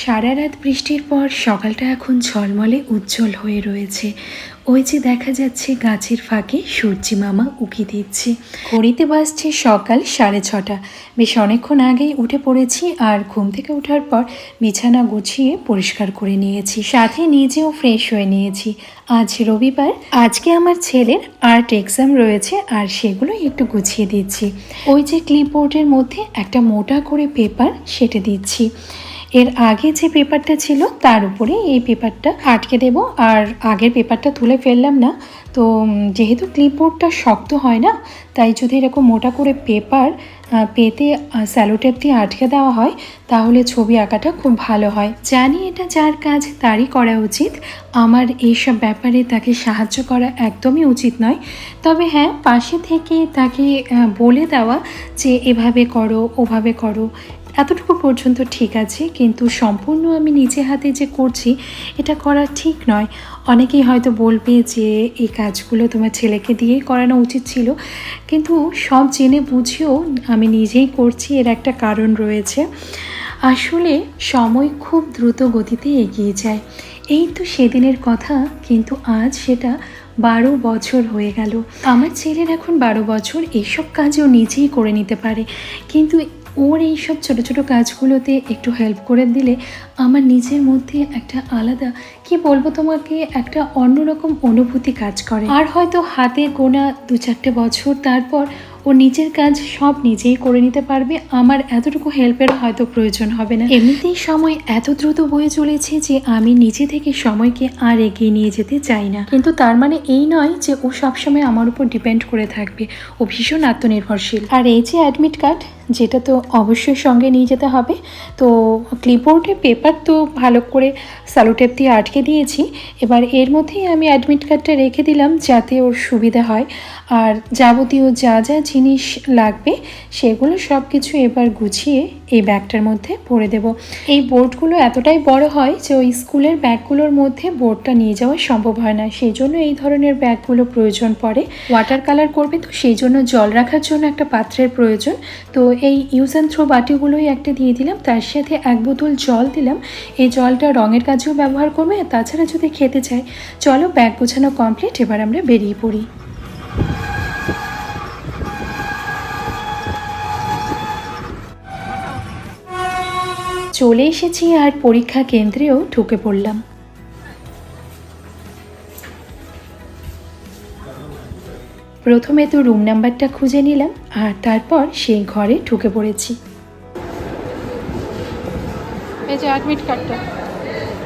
সারা রাত বৃষ্টির পর সকালটা এখন ঝলমলে উজ্জ্বল হয়ে রয়েছে। ওই যে দেখা যাচ্ছে গাছের ফাঁকে সূর্যি মামা উকি দিচ্ছে। ঘড়িতে বাজছে সকাল সাড়ে ছটা। বেশ অনেকক্ষণ আগেই উঠে পড়েছি আর ঘুম থেকে ওঠার পর বিছানা গুছিয়ে পরিষ্কার করে নিয়েছি। সাথে নিজেও ফ্রেশ হয়ে নিয়েছি। আজ রবিবার। আজকে আমার ছেলের আর্ট এক্সাম রয়েছে আর সেগুলোই একটু গুছিয়ে দিচ্ছি। ওই যে ক্লিপবোর্ডের মধ্যে একটা মোটা করে পেপার সেটে দিচ্ছি। এর আগে যে পেপারটা ছিল, তার উপরে এই পেপারটা আটকে দেব। আর আগের পেপারটা তুলে ফেললাম না। তো যেহেতু ক্লিপবোর্ডটা শক্ত হয় না, তাই যদি এরকম মোটা করে পেপার পেতে স্যালোটেপ দিয়ে আটকে দেওয়া হয়, তাহলে ছবি আঁকাটা খুব ভালো হয়। জানি এটা যার কাজ, তারই করা উচিত। আমার এইসব ব্যাপারে তাকে সাহায্য করা একদমই উচিত নয়। তবে হ্যাঁ পাশে থেকে তাকে বলে দেওয়া যে, এভাবে করো, ওভাবে করো। এতটুকু পর্যন্ত ঠিক আছে, কিন্তু সম্পূর্ণ আমি নিজে হাতে যে করছি, এটা করা ঠিক নয়। অনেকেই হয়তো বলবে যে, এই কাজগুলো তোমার ছেলেকে দিয়েই করানো উচিত ছিল। কিন্তু সব জেনে বুঝেও আমি নিজেই করছি, এর একটা কারণ রয়েছে। আসলে সময় খুব দ্রুত গতিতে এগিয়ে যায়। এই তো সেদিনের কথা, কিন্তু আজ সেটা বারো বছর হয়ে গেল। আমার ছেলের এখন বারো বছর এইসব কাজও নিজেই করে নিতে পারে। কিন্তু ওর এই সব ছোটো ছোটো কাজগুলোতে একটু হেল্প করে দিলে আমার নিজের মধ্যে একটা আলাদা, কি বলব তোমাকে, একটা অন্যরকম অনুভূতি কাজ করে। আর হয়তো হাতে গোনা দু চারটে বছর তারপর ও নিজের কাজ সব নিজেই করে নিতে পারবে। আমার এতটুকু হেল্পের হয়তো প্রয়োজন হবে না। এমনিতেই সময় এত দ্রুত বয়ে চলেছে যে আমি নিজে থেকে সময়কে আর এগিয়ে নিয়ে যেতে চাই না। কিন্তু তার মানে এই নয় যে ও সবসময় আমার উপর ডিপেন্ড করে থাকবে। ও ভীষণ আত্মনির্ভরশীল। আর এই যে অ্যাডমিট কার্ড যেটা তো অবশ্যই সঙ্গে নিয়ে যেতে হবে। তো ক্লিপবোর্ডে পেপার তো ভালো করে স্যালোটেপ দিয়ে আটকে দিয়েছি। এবার এর মধ্যেই আমি অ্যাডমিট কার্ডটা রেখে দিলাম যাতে ওর সুবিধা হয়। আর যাবতীয় যা যা জিনিস লাগবে, সেগুলো সব কিছু এবার গুছিয়ে এই ব্যাগটার মধ্যে ভরে দেব। এই বোর্ডগুলো এতটাই বড় হয় যে ওই স্কুলের ব্যাগগুলোর মধ্যে বোর্ডটা নিয়ে যাওয়া সম্ভব হয় না। সেই জন্য এই ধরনের ব্যাগগুলো প্রয়োজন পড়ে। ওয়াটার কালার করবে তো সেই জন্য জল রাখার জন্য একটা পাত্রের প্রয়োজন। তো এই ইউজ অ্যান্ড থ্রো বাটিগুলোই একটা দিয়ে দিলাম, তার সাথে এক বোতল জল দিলাম। এই জলটা রঙের কাজেও ব্যবহার করবে, তাছাড়া যদি খেতে চাই চলো ব্যাগ গোছানো কমপ্লিট এবার আমরা বেরিয়ে পড়ি। চলে এসেছি আর পরীক্ষা কেন্দ্রেও ঢুকে পড়লাম। প্রথমে তো রুম নাম্বারটা খুঁজে নিলাম আর তারপর সেই ঘরে ঢুকে পড়েছি। এই যে অ্যাডমিট কার্ডটা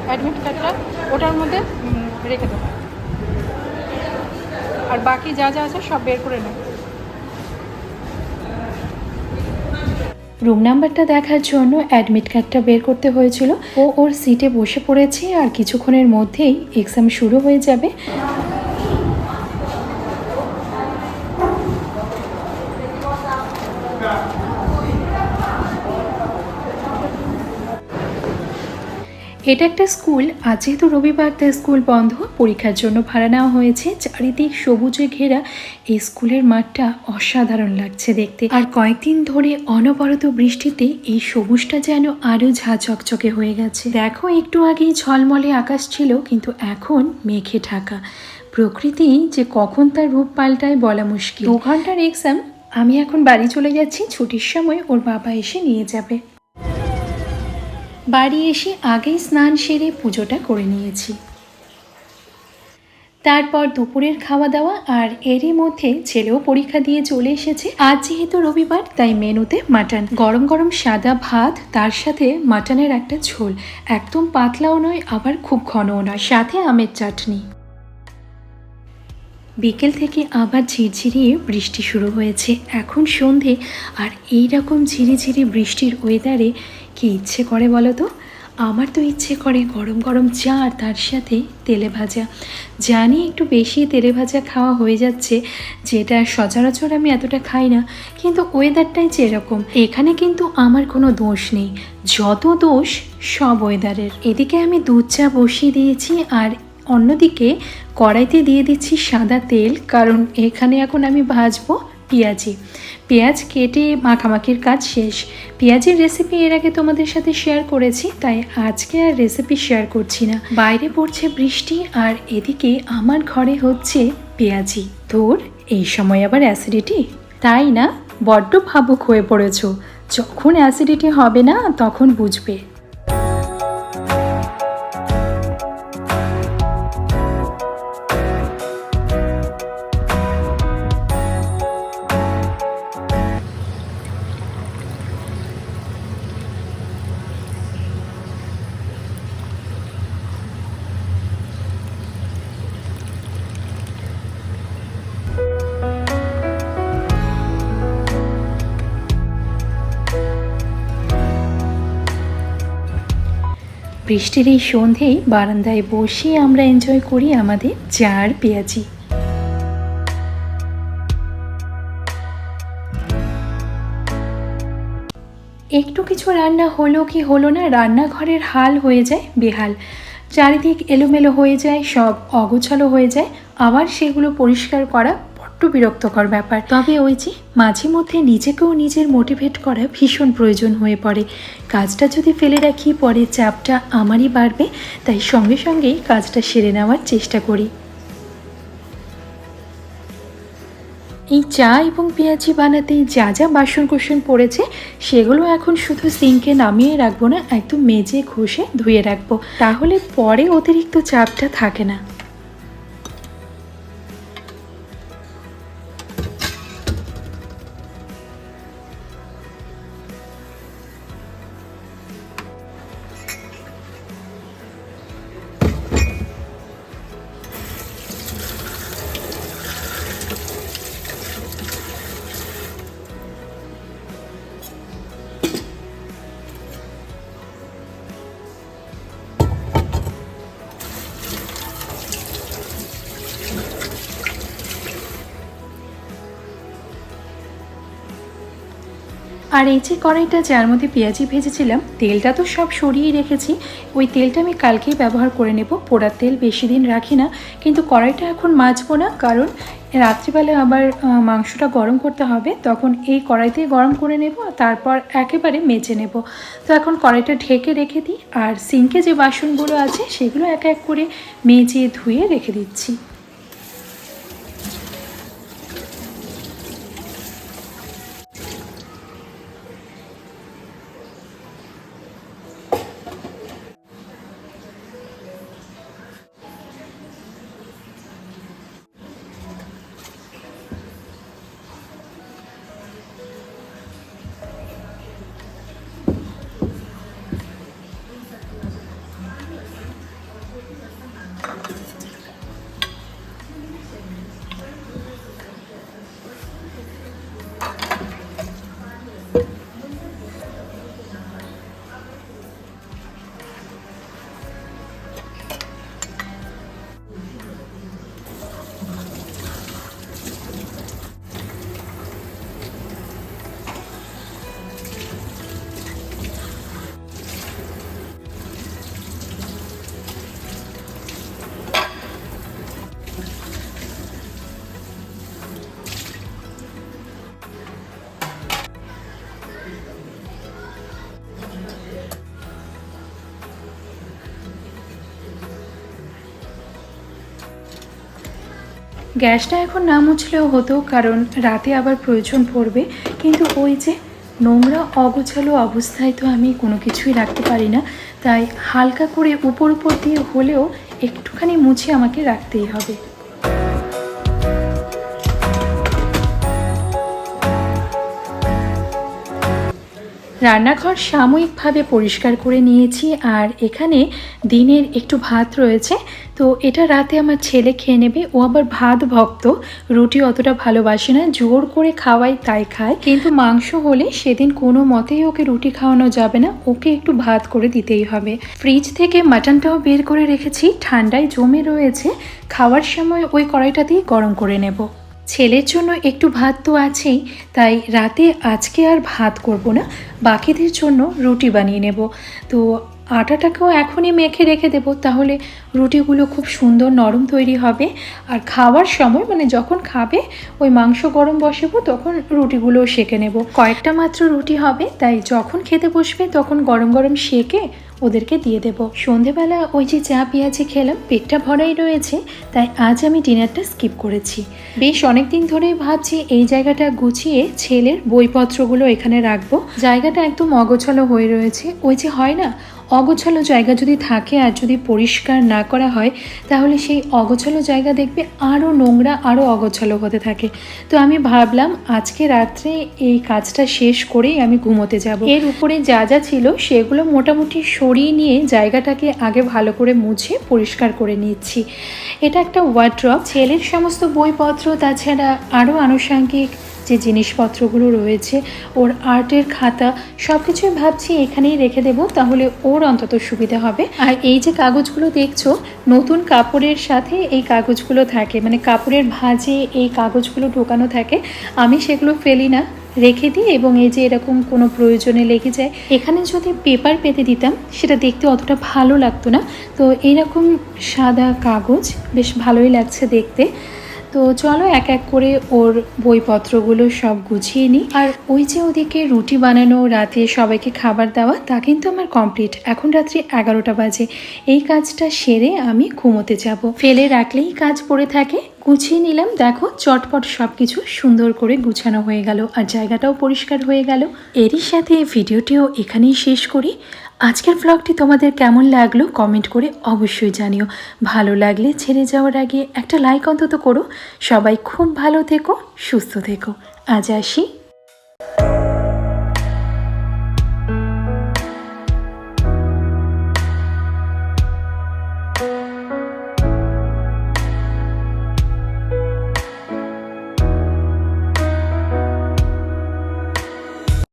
অ্যাডমিট কার্ডটা ওটার মধ্যে রেখে দেবো। আর বাকি যা যা আছে সব বের করে নেব। রুম নাম্বারটা দেখার জন্য অ্যাডমিট কার্ডটা বের করতে হয়েছিল। ও ওর সিটে বসে পড়েছে আর কিছুক্ষণের মধ্যেই এক্সাম শুরু হয়ে যাবে। এটা একটা স্কুল। আজ যেহেতু রবিবার, তাই স্কুল বন্ধ। পরীক্ষার জন্য ভাড়া নেওয়া হয়েছে। চারিদিক সবুজে ঘেরা। এই স্কুলের মাঠটা অসাধারণ লাগছে দেখতে। আর কয়েকদিন ধরে অনবরত বৃষ্টিতে এই সবুজটা যেন আরও ঝা চকচকে হয়ে গেছে। দেখো, একটু আগেই ঝলমলে আকাশ ছিল, কিন্তু এখন মেঘে ঢাকা। প্রকৃতি যে কখন তার রূপ পাল্টায় বলা মুশকিল। দু ঘণ্টার এক্সাম আমি এখন বাড়ি চলে যাচ্ছি। ছুটির সময় ওর বাবা এসে নিয়ে যাবে। বাড়ি এসে আগেই স্নান সেরে পুজোটা করে নিয়েছি। তারপর দুপুরের খাওয়া দাওয়া আর এরই মধ্যে ছেলেও পরীক্ষা দিয়ে চলে এসেছে। আজ যেহেতু রবিবার, তাই মেনুতে মাটন। গরম গরম সাদা ভাত, তার সাথে মাটনের একটা ঝোল। একদম পাতলাও নয়, আবার খুব ঘনও নয়। সাথে আমের চাটনি। বিকেল থেকে আবার ঝিরঝিরিয়ে বৃষ্টি শুরু হয়েছে। এখন সন্ধে, আর এই রকম ঝিরিঝিরি বৃষ্টির ওয়েদারে কি ইচ্ছে করে বলো তো? আমার তো ইচ্ছে করে গরম গরম চা আর তার সাথে তেলে ভাজা। জানি একটু বেশি তেলে ভাজা খাওয়া হয়ে যাচ্ছে, যেটা সচরাচর আমি এতটা খাই না, কিন্তু ওয়েদারটাই যে এরকম এখানে কিন্তু আমার কোনো দোষ নেই। যত দোষ, সব ওয়েদারের এদিকে আমি দুধ চা বসিয়ে দিয়েছি আর অন্যদিকে কড়াইতে দিয়ে দিচ্ছি সাদা তেল, কারণ এখানে এখন আমি ভাজবো পেঁয়াজি। পেঁয়াজ কেটে মাখামাখির কাজ শেষ। পেঁয়াজের রেসিপি এর আগে তোমাদের সাথে শেয়ার করেছি, তাই আজকে আর রেসিপি শেয়ার করছি না। বাইরে পড়ছে বৃষ্টি আর এদিকে আমার ঘরে হচ্ছে পেঁয়াজি। তোর এই সময় আবার অ্যাসিডিটি তাই না? বড্ড ভাবুক হয়ে পড়েছো। যখন অ্যাসিডিটি হবে না, তখন বুঝবে। বৃষ্টির এই সন্ধেই বারান্দায় বসে আমরা এনজয় করি আমাদের চার পেঁয়াজি। একটু কিছু রান্না হলো কি হলো না, রান্নাঘরের হাল হয়ে যায় বেহাল। চারিদিক এলোমেলো হয়ে যায়, সব অগোছালো হয়ে যায়, আবার সেগুলো পরিষ্কার করা বড্ড বিরক্তকর ব্যাপার। তবে ওই যে মাঝে মধ্যে নিজেকেও নিজের মোটিভেট করা ভীষণ প্রয়োজন হয়ে পড়ে। কাজটা যদি ফেলে রাখি পরে চাপটা আমারই বাড়বে, তাই সঙ্গে সঙ্গেই কাজটা সেরে নেওয়ার চেষ্টা করি। এই চা এবং পেঁয়াজি বানাতে যা যা বাসন কোসন পড়েছে, সেগুলো এখন শুধু সিঙ্কে নামিয়ে রাখব না, একদম মেজে ঘষে ধুয়ে রাখব। তাহলে পরে অতিরিক্ত চাপটা থাকে না। আর এই যে কড়াইটা যার মধ্যে পেঁয়াজি ভেজেছিলাম, তেলটা তো সব সরিয়ে রেখেছি। ওই তেলটা আমি কালকেই ব্যবহার করে নেব। পোড়ার তেল বেশি দিন রাখি না, কিন্তু কড়াইটা এখন মাজবো না, কারণ রাত্রিবেলা আবার মাংসটা গরম করতে হবে, তখন এই কড়াইতেই গরম করে নেব তারপর একেবারে মেজে নেব। তো এখন কড়াইটা ঢেকে রেখে দিই, আর সিঙ্কে যে বাসনগুলো আছে, সেগুলো এক এক করে মেজে ধুয়ে রেখে দিচ্ছি। গ্যাসটা এখন না মুছলেও হতো, কারণ রাতে আবার প্রয়োজন পড়বে। কিন্তু ওই যে নোংরা, অগোছালো অবস্থায় তো আমি কোনো কিছুই রাখতে পারি না। তাই হালকা করে উপর উপর দিয়ে হলেও একটুখানি মুছে আমাকে রাখতেই হবে। রান্নাঘর সাময়িকভাবে পরিষ্কার করে নিয়েছি আর এখানে দিনের একটু ভাত রয়েছে। তো এটা রাতে আমার ছেলে খেয়ে নেবে। ও আবার ভাত ভক্ত। রুটি অতটা ভালোবাসে না। জোর করে খাওয়াই, তাই খায়। কিন্তু মাংস হলে সেদিন কোনো মতেই ওকে রুটি খাওয়ানো যাবে না। ওকে একটু ভাত করে দিতেই হবে। ফ্রিজ থেকে মাটনটাও বের করে রেখেছি। ঠান্ডায় জমে রয়েছে। খাওয়ার সময় ওই কড়াইটাতেই গরম করে নেব। ছেলের জন্য একটু ভাত তো আছেই, তাই রাতে আজকে আর ভাত করব না, বাকিদের জন্য রুটি বানিয়ে নেব। তো আটাটাকেও এখনই মেখে রেখে দেবো, তাহলে রুটিগুলো খুব সুন্দর নরম তৈরি হবে। আর খাওয়ার সময় মানে যখন খাবে, ওই মাংস গরম বসাবো, তখন রুটিগুলো সেকে নেব। কয়েকটা মাত্র রুটি হবে, তাই যখন খেতে বসবে, তখন গরম গরম সেকে ওদেরকে দিয়ে দেব। সন্ধেবেলা ওই যে চা, পেঁয়াজি খেলাম, পেটটা ভরাই রয়েছে, তাই আজ আমি ডিনারটা স্কিপ করেছি। বেশ অনেক দিন ধরেই ভাবছি এই জায়গাটা গুছিয়ে ছেলের বইপত্রগুলো এখানে রাখব। জায়গাটা একদম অগোছালো হয়ে রয়েছে। ওই যে হয় না অগোছালো জায়গা যদি থাকে আর যদি পরিষ্কার না করা হয়, তাহলে সেই অগোছালো জায়গা দেখবে আরও নোংরা আরও অগোছালো হতে থাকে। তো আমি ভাবলাম আজকে রাত্রে এই কাজটা শেষ করেই আমি ঘুমোতে যাব। এর উপরে যা যা ছিল সেগুলো মোটামুটি সরিয়ে নিয়ে জায়গাটাকে আগে ভালো করে মুছে পরিষ্কার করে নিচ্ছি। এটা একটা ওয়ার্ড্রপ ছেলের সমস্ত বইপত্র, তাছাড়া আরও আনুষঙ্গিক যে জিনিসপত্রগুলো রয়েছে, ওর আর্টের খাতা সব কিছুই ভাবছি এখানেই রেখে দেব, তাহলে ওর অন্তত সুবিধা হবে। আর এই যে কাগজগুলো দেখছ, নতুন কাপড়ের সাথে এই কাগজগুলো থাকে মানে কাপড়ের ভাঁজে এই কাগজগুলো ঢোকানো থাকে, আমি সেগুলো ফেলি না, রেখে দিই এবং এই যে এরকম কোনো প্রয়োজনে লেগে যায়। এখানে যদি পেপার পেতে দিতাম, সেটা দেখতে অতটা ভালো লাগতো না। তো এইরকম সাদা কাগজ, বেশ ভালোই লাগছে দেখতে। তো চলো এক এক করে ওর বইপত্রগুলো সব গুছিয়ে নিই। আর ওই যে ওদিকে রুটি বানানো, রাতে সবাইকে খাবার দেওয়া, তা কিন্তু আমার কমপ্লিট এখন রাত্রি এগারোটা বাজে। এই কাজটা সেরে আমি ঘুমোতে যাব। ফেলে রাখলেই কাজ পড়ে থাকে। গুছিয়ে নিলাম, দেখো চটপট সব কিছু সুন্দর করে গুছানো হয়ে গেল। আর জায়গাটাও পরিষ্কার হয়ে গেল। এরই সাথে ভিডিওটিও এখানেই শেষ করি। আজকের ব্লগটি তোমাদের কেমন লাগল কমেন্ট করে অবশ্যই জানিও। ভালো লাগলে ছেড়ে যাওয়ার আগে একটা লাইক অন্তত করো। সবাই খুব ভালো থেকো, সুস্থ থেকো। আজ আসি।